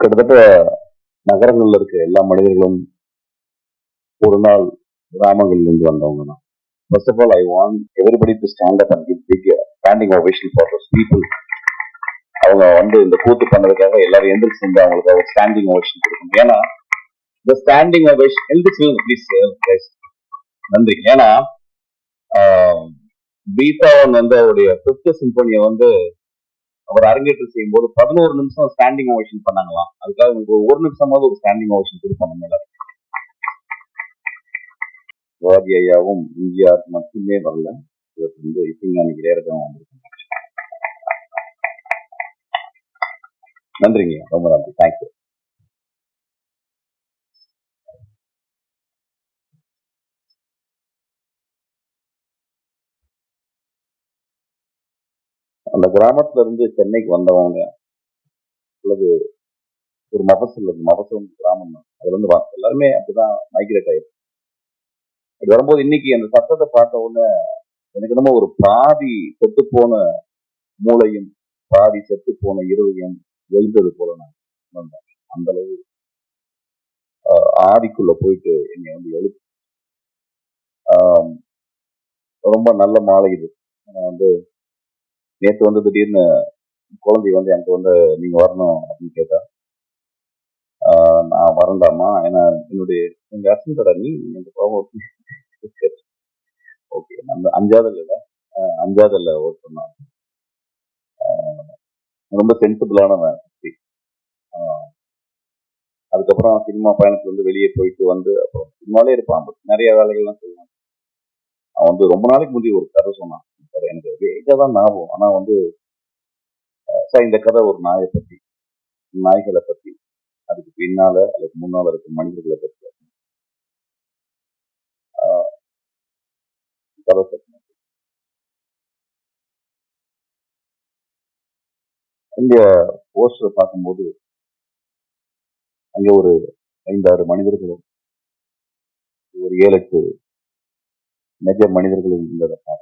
கிட்டத்தட்ட நகரங்கள்ல இருக்க எல்லா மனிதர்களும் ஒரு நாள் கிராமங்கள்ல இருந்து வந்தவங்க தான். First of all I want everybody to stand up and give big standing ovation for those people அவங்க வந்து இந்த கூத்து பண்ணதுக்காக எல்லாரும் எந்திரிச்சு வந்து அவங்களுக்கு ஸ்டாண்டிங் ஓவேஷன் கொடுக்கணும். ஏன்னா இந்த ஸ்டாண்டிங் ஓவேஷன் எந்திரிச்சு ப்ளீஸ் நன்றி. ஏன்னா பீத்தாவன் வந்து அவருடைய பிப்த் சிம்பனியை வந்து அவர் அரங்கேற்றம் செய்யும் போது பதினோரு நிமிஷம் ஸ்டாண்டிங் ஓவேஷன் பண்ணாங்களாம். அதுக்காக உங்களுக்கு ஒரு நிமிஷமாவது ஒரு ஸ்டாண்டிங் ஓவேஷன் கொடுப்போம் நம்ம சிவாஜி ஐயாவும் இந்தியார் மட்டுமே வரல. இவருக்கு வந்து இசைஞானி இளையராஜாவும் வந்திருக்காங்க நன்றிங்க ரொம்ப நன்றி. தேங்க்யூ அந்த கிராமத்துல இருந்து சென்னைக்கு வந்தவங்க அல்லது ஒரு மபசல் இருக்கு மபசம் கிராமம். தான் அதுல இருந்து எல்லாருமே அப்படிதான் மைக்ரேட் ஆயிருக்கு அப்படி வரும்போது இன்னைக்கு அந்த சத்தத்தை பார்த்த உடனே எனக்கு என்னமோ ஒரு பாதி செத்து போன மூளையும் பாதி செத்து போன இருவையும் எழுந்தது போல நான் உணர்ந்தேன். அந்த அளவு ஆஹ், ஆதிக்குள்ள போயிட்டு என்னை வந்து எழு ரொம்ப நல்ல மாலை இது. நான் வந்து நேற்று வந்து திடீர்னு குழந்தை வந்து எனக்கு வந்து நீங்க வரணும் அப்படின்னு கேட்டா நான் வரண்டாமா ஏன்னா என்னுடைய எங்க அர்த்தம் கடை நீ எனக்கு கோபம் ஓகே நம்ம அஞ்சாவது இல்லை அஞ்சாவது ஒர்க் பண்ணான் ரொம்ப சென்சிபிளானவன் அதுக்கப்புறம் சினிமா பயணத்துல வந்து வெளியே போயிட்டு வந்து அப்புறம் சினிமாலே இருப்பான் but நிறைய வேலைகள்லாம் செய்வான். அவன் வந்து ரொம்ப நாளைக்கு முந்தைய ஒரு கதை சொன்னான். சார் எனக்கு வேக தான் ஞாபகம் ஆனால் வந்து சார் இந்த கதை ஒரு நாயை பற்றி நாய்களை பற்றி அதுக்கு பின்னால் அதுக்கு முன்னால் இருக்க மனிதர்களை பற்றி ஆஹ், கதை போஸ்டர் பார்க்கும்போது அங்கே ஒரு ஐந்தாறு மனிதர்களும் ஒரு ஏழு எட்டு நிஜ மனிதர்களும் இருந்ததை பார்த்தேன்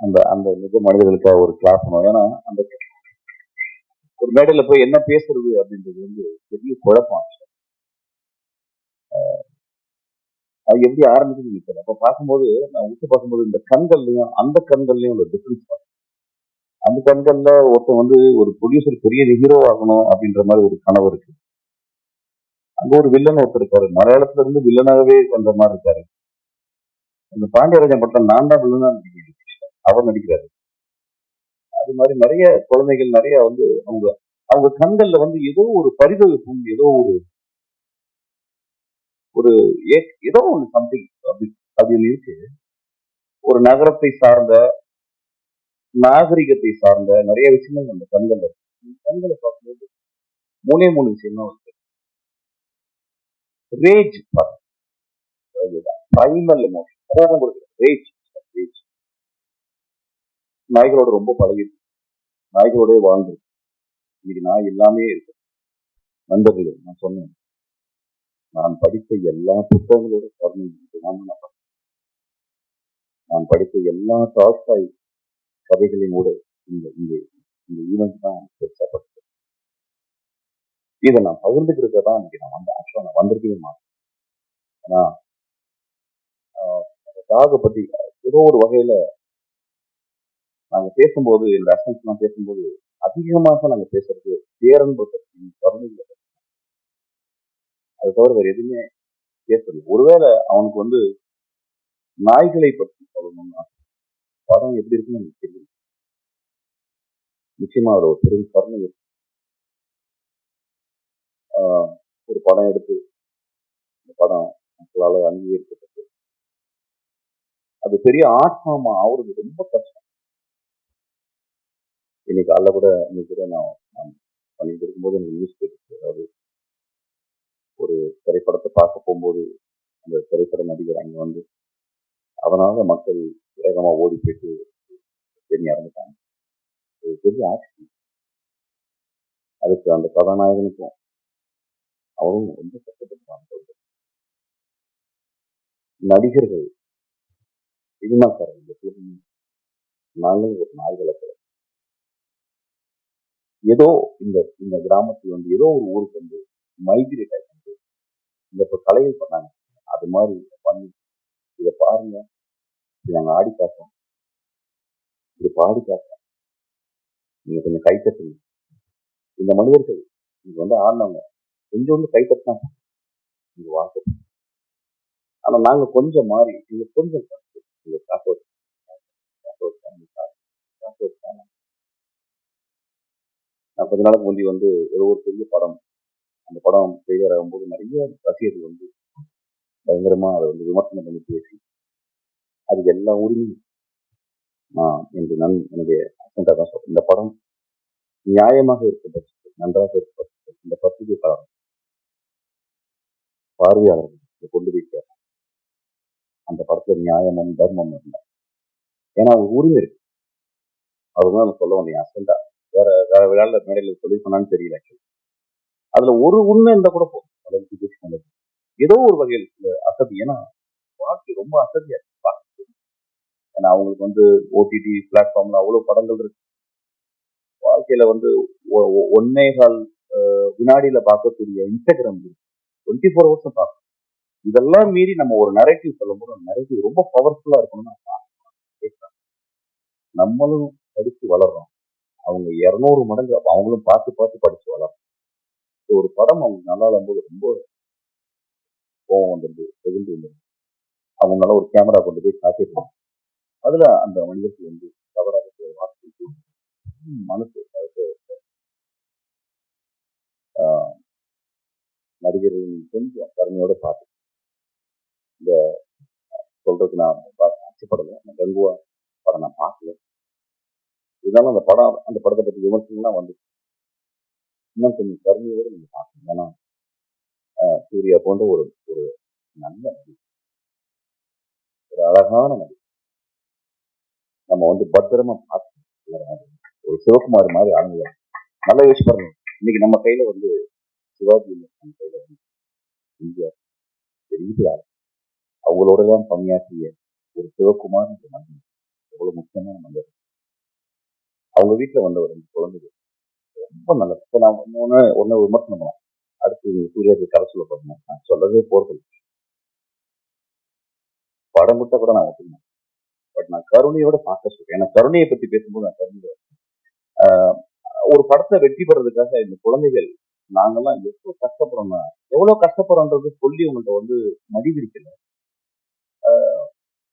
அந்த அந்த நிஜ மனிதர்களுக்காக ஒரு கிளாஸ் ஏன்னா அந்த ஒரு மேடையில போய் என்ன பேசுறது அப்படின்றது வந்து பெரிய குழப்பம். அது எப்படி ஆரம்பிச்சு நினைக்கிறேன் அப்ப பார்க்கும்போது நான் உத்து பார்க்கும்போது இந்த கண்கள்லயும் அந்த கண்கள்லயும் ஒரு டிஃபரன்ஸ் அந்த கண்கள்ல ஒருத்தன் வந்து ஒரு ப்ரொடியூசர் பெரிய ஹீரோ ஆகணும் அப்படின்ற மாதிரி ஒரு கனவு இருக்கு. அங்க ஒரு வில்லன் ஒருத்தர் இருக்காரு. மலையாளத்துல இருந்து வில்லனாகவே வந்த மாதிரி இருக்காரு. அந்த பாண்டியராஜன் படத்தை நான் தான் வில்லனா நினைக்கிறேன் அவர் நடிக்கிறாரு. அது மாதிரி நிறைய குழந்தைகள் நிறைய வந்து அவங்க அவங்க கண்கள்ல வந்து ஏதோ ஒரு பரிதவிப்பும் ஏதோ ஒரு ஒரு ஏதோ ஒன்று சம்திங் அப்படி அப்படின்னு இருக்கு. ஒரு நகரத்தை சார்ந்த நாகரிகத்தை சார்ந்த நிறைய விஷயங்கள் அந்த கண்கள்ல இருக்கு. கண்களை பார்க்கும்போது மூணே மூணு விஷயம் தான் இருக்கு ரேஜ் பிரைமல் எமோஷன் கோபம் கொடுக்குற ரேஜ் நாய்களோட ரொம்ப பழகி நாய்களோட வாழ்ந்து இன்னைக்கு நாய் எல்லாமே இருக்கு. நண்பர்களே நான் சொன்னேன். நான் படித்த எல்லா புத்தகங்களோட கருணை நான் படிச்சேன். நான் படித்த எல்லா டால்ஸ்டாய் கதைகளையும் கூட இந்த இந்த இந்த ஈவெண்ட் தான் பெருசா இதை நான் பகிர்ந்துக்கிறத தான் இன்னைக்கு நான் வந்து ஆக்சுவலாக நான் வந்திருக்கவே மாட்டேன். ஏன்னா டாகை பற்றி ஏதோ ஒரு வகையில நாங்க பேசும்போது இந்த அசன்ஸ் எல்லாம் பேசும்போது அதிகமாக நாங்க பேசுறது பேரன்பு பற்றி கருணைகளை பத்தி. அது தவிர வேற எதுவுமே பேசல ஒருவேளை அவனுக்கு வந்து நாய்களை பற்றி சொல்லணும்னா படம் எப்படி இருக்குன்னு எனக்கு தெரியும் நிச்சயமா அதுல ஒரு பெரும் கருணை இருக்கு. ஆஹ் ஒரு படம் எடுத்து இந்த படம் மக்களால் அங்கீகரிக்கப்பட்டு அது பெரிய ஆர்ட் ஃபார்ம் ஆகுறது ரொம்ப கஷ்டம். இன்னைக்கு காலைல கூட இன்னைக்கு கூட நான் நான் பண்ணிட்டு இருக்கும்போது எனக்கு நியூஸ் கேட்டுச்சு. அதாவது ஒரு திரைப்படத்தை பார்க்க போகும்போது அந்த திரைப்பட நடிகர் அங்கே வந்து அதனால மக்கள் வேகமாக ஓடி போயிட்டு தெரிய இறந்துட்டாங்க. ஒரு பெரிய ஆக்சிடென்ட் அதுக்கு அந்த கதாநாயகனுக்கும் அவரும் ரொம்ப கஷ்டப்பட்டாங்க. நடிகர்கள் சினிமாக்காரர்கள் எப்போதுமே நல்ல ஒரு நாய் ஏதோ இந்த இந்த கிராமத்தில் வந்து ஏதோ ஒரு ஊருக்கு வந்து மைக்ரேட் ஆகிட்டு வந்து இந்த இப்போ கலைகள் பண்ணாங்க. அது மாதிரி பண்ணி இதை பாருங்க. இது நாங்கள் ஆடி காட்டுறோம் இது பாடி காட்டுறோம் நீங்கள் கொஞ்சம் கை தட்டுங்க இந்த மனிதர்கள் இங்கே வந்து ஆடினவங்க கொஞ்சோண்டு கை தட்டினாங்க இங்க வாக்கு ஆனா நாங்க கொஞ்சம் மாறி இங்கே கொஞ்சம் கஷ்டம். இங்க காசு காசு நான் நாளுக்கு முந்தி வந்து ஏதோ ஒரு பெரிய படம். அந்த படம் ஃபெயிலியர் ஆகும்போது நிறைய ரசிகர்கள் வந்து பயங்கரமாக அதை வந்து விமர்சனம் பண்ணி பேசி அது எல்லா ஊரிலும் நான் என்று நான் என்னுடைய அசண்டா தான் சொல்கிறேன் இந்த படம் நியாயமாக இருக்க பட்சத்தில் நன்றாக இருக்க பட்சத்தில் இந்த படம் பார்வையாளர்கள் கொண்டு போய் அந்த படத்தில் நியாயமும் தர்மமும் இருந்தார் ஏன்னா அவங்க உரிமை இருக்கு. அதுதான் நான் சொல்ல வந்தேன் அசண்டா வேற வேற விழால மேடையில் சொல்லி சொன்னான்னு தெரியல actually. அதுல ஒரு உண்மை இருந்தா கூட போதும். ஏதோ ஒரு வகையில் இந்த அசதி ஏன்னா வாழ்க்கை ரொம்ப அசதியா இருக்கு. ஏன்னா அவங்களுக்கு வந்து ஓடிடி பிளாட்ஃபார்ம்ல அவ்வளவு படங்கள் இருக்கு. வாழ்க்கையில வந்து ஒன்னே கால் வினாடியில பார்க்கக்கூடிய இன்ஸ்டாகிராம் டுவெண்ட்டி ஃபோர் ஹவர்ஸ் பார்க்கணும் இதெல்லாம் மீறி நம்ம ஒரு நரேட்டிவ் சொல்லும்போது அந்த நரேட்டிவ் ரொம்ப பவர்ஃபுல்லா இருக்கணும்னு நம்மளும் படித்து வளர்றோம். அவங்க இரநூறு மடங்கு அவங்களும் பார்த்து பார்த்து படிச்சு வளரும் ஒரு படம் அவங்க நல்லா போது ரொம்ப கோவம் வந்துருது எதிர்ந்து வந்துருது. அவங்களால ஒரு கேமரா கொண்டு போய் காட்டிடுவாங்க அதுல அந்த மனிதர்கள் வந்து தவறாக சில வார்த்தை மனசு அதுக்கு கொஞ்சம் கருமையோட பார்த்து இந்த சொல்றதுக்கு நான் பார்த்து ஆச்சப்படலை நான் கங்குவா படம் நான் பார்க்கல. இருந்தாலும் அந்த படம் அந்த படத்தை பற்றி விமர்சனம்லாம் வந்து இன்னும் கொஞ்சம் கருமையோடு நீங்கள் பார்க்கணும். ஏன்னா சூர்யா போன்ற ஒரு ஒரு நல்ல நடி ஒரு அழகான நடி நம்ம வந்து பத்திரமா பார்த்து ஒரு சிவகுமார் மாதிரி ஆளுங்க. நல்லா யூஸ் பண்ணணும் இன்னைக்கு நம்ம கையில வந்து சிவாஜி நம்ம கையில வந்து இந்தியா பெரிய அவங்களோட தான் பணியாற்றிய ஒரு சிவகுமார் என்ற மனிதன் எவ்வளவு முக்கியமான மனிதர் அவங்க வீட்டுல வந்த ஒரு ரெண்டு குழந்தைகள். ரொம்ப நல்ல இப்போ நான் ஒன்று ஒன்று விமர்சனம் பண்ணலாம். அடுத்து நீங்க சூர்யாவுக்கு கதை சொல்ல நான் சொல்லவே போறது படம் முட்டை கூட நான் ஒத்துக்கணும் பட் நான் கருணையோட பார்க்க சொல்றேன். ஏன்னா கருணையை பத்தி பேசும்போது நான் கருணையோட ஆஹ் ஒரு படத்தை வெற்றி பெறதுக்காக இந்த குழந்தைகள் நாங்கெல்லாம் எவ்வளோ கஷ்டப்படுறோம்னா எவ்வளவு கஷ்டப்படுறோன்றது சொல்லி உங்கள்கிட்ட வந்து மதிவிருக்கல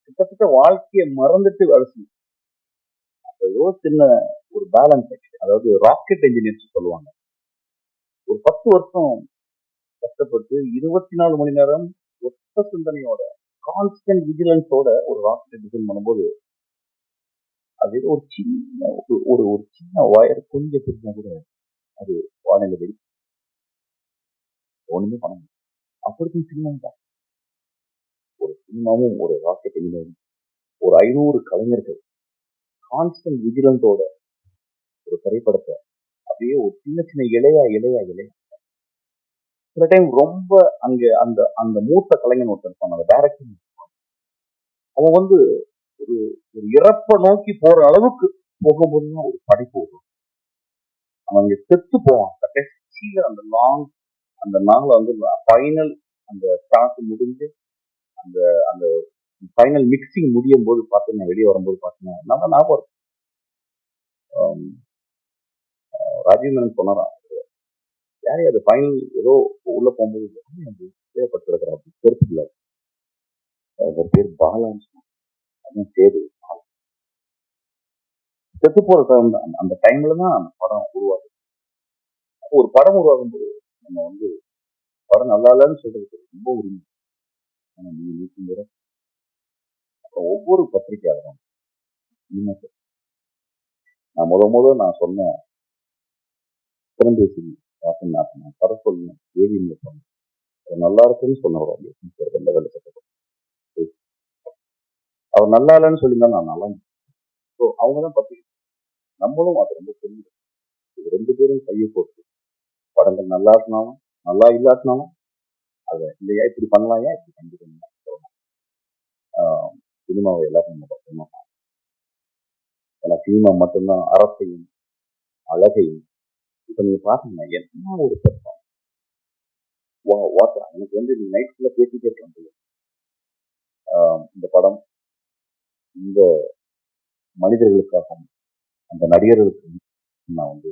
கிட்டத்தட்ட வாழ்க்கையை மறந்துட்டு வேலை செய்யும். ஏதோ சின்ன ஒரு பேலன்ஸ் அதாவது ராக்கெட் இன்ஜினியர்ஸ் சொல்லுவாங்க. ஒரு பத்து வருஷம் கஷ்டப்பட்டு இருபத்தி நாலு மணி நேரம் ஒத்த சிந்தனையோட கான்ஸ்டன்ட் விஜிலன்ஸோட ஒரு ராக்கெட் டிசைன் பண்ணும்போது அது ஒரு சின்ன ஒரு ஒரு சின்ன வயர் கொஞ்சம் பிரிஞ்சா கூட அது வானிலை வெளி ஒண்ணுமே பண்ண முடியும் அப்படி சினிமா தான். ஒரு சினிமாவும் ஒரு ராக்கெட் இன்ஜினியரிங் ஒரு ஐநூறு கலைஞர்கள் கான்ஸ்டன்ட் விஜிலன்ஸோட ஒரு திரைப்படத்தை. அப்படியே ஒரு சின்ன சின்ன இலையா இலையா இலையா. சில டைம் ரொம்ப அங்க அந்த அந்த மூத்த கலைஞன் ஒருத்தன் இருப்பான் அந்த அவன் வந்து ஒரு ஒரு இறப்பை நோக்கி போற அளவுக்கு போகும்போதுதான் ஒரு படைப்பு வரும். அவன் அங்கே செத்து போவான். கடைசியில அந்த லாங் அந்த நாள்ல வந்து ஃபைனல் அந்த ஸ்டாக்கு முடிஞ்சு அந்த அந்த ஃபைனல் மிக்சிங் முடியும் போது பார்த்தீங்கன்னா வெளியே வரும்போது பார்த்தீங்கன்னா நல்லா ஞாபகம் ராஜேந்திரன் சொன்னாராம் யாரே அது ஃபைனல் ஏதோ உள்ள போகும்போது யாரே அது தேவைப்பட்டிருக்கிற அவர் பேர் பாலான்னு சொன்னாங்க. அதுவும் சேது. செத்து போற டைம் தான். அந்த- டைம்ல தான் அந்த படம் உருவாகுது. ஒரு படம் உருவாகும் போது நம்ம வந்து படம் நல்லா இல்லைன்னு சொல்றதுக்கு ரொம்ப உரிமை. ஆனா நீங்க அப்புறம் ஒவ்வொரு பத்திரிகையாளரும் நான் முத முத நான் சொன்னேன் திறந்து திறந்தேசி வாசன் நான் கதை சொல்லணும். ஏவி சொன்னேன் அது நல்லா இருக்குன்னு சொன்னவர் அந்த இந்த அவர் நல்லா இல்லைன்னு சொல்லியிருந்தா நான் நல்லா ஸோ அவங்க தான் பத்திரிக்கை நம்மளும் அது ரொம்ப தெரியும் இது ரெண்டு பேரும் கையை போட்டு படங்கள் நல்லா இருந்தாலும் நல்லா இல்லாட்டினாலும் அதை இல்லையா? இப்படி பண்ணலாம் ஏன் இப்படி கண்டிப்பாக சொல்லலாம் சினிமாவை எல்லாரும் நம்ம பார்க்கணும். ஏன்னா சினிமா மட்டும்தான் அறத்தையும் அழகையும் இப்போ நீங்கள் பார்த்தீங்கன்னா என்ன ஒரு பெர்ஃபார்ம் வா வாட்டா எனக்கு வந்து நீ நைட் ஃபுல்லாக பேசிட்டே இருக்க இந்த படம் இந்த மனிதர்களுக்காகவும் அந்த நடிகர்களுக்கும் நான் வந்து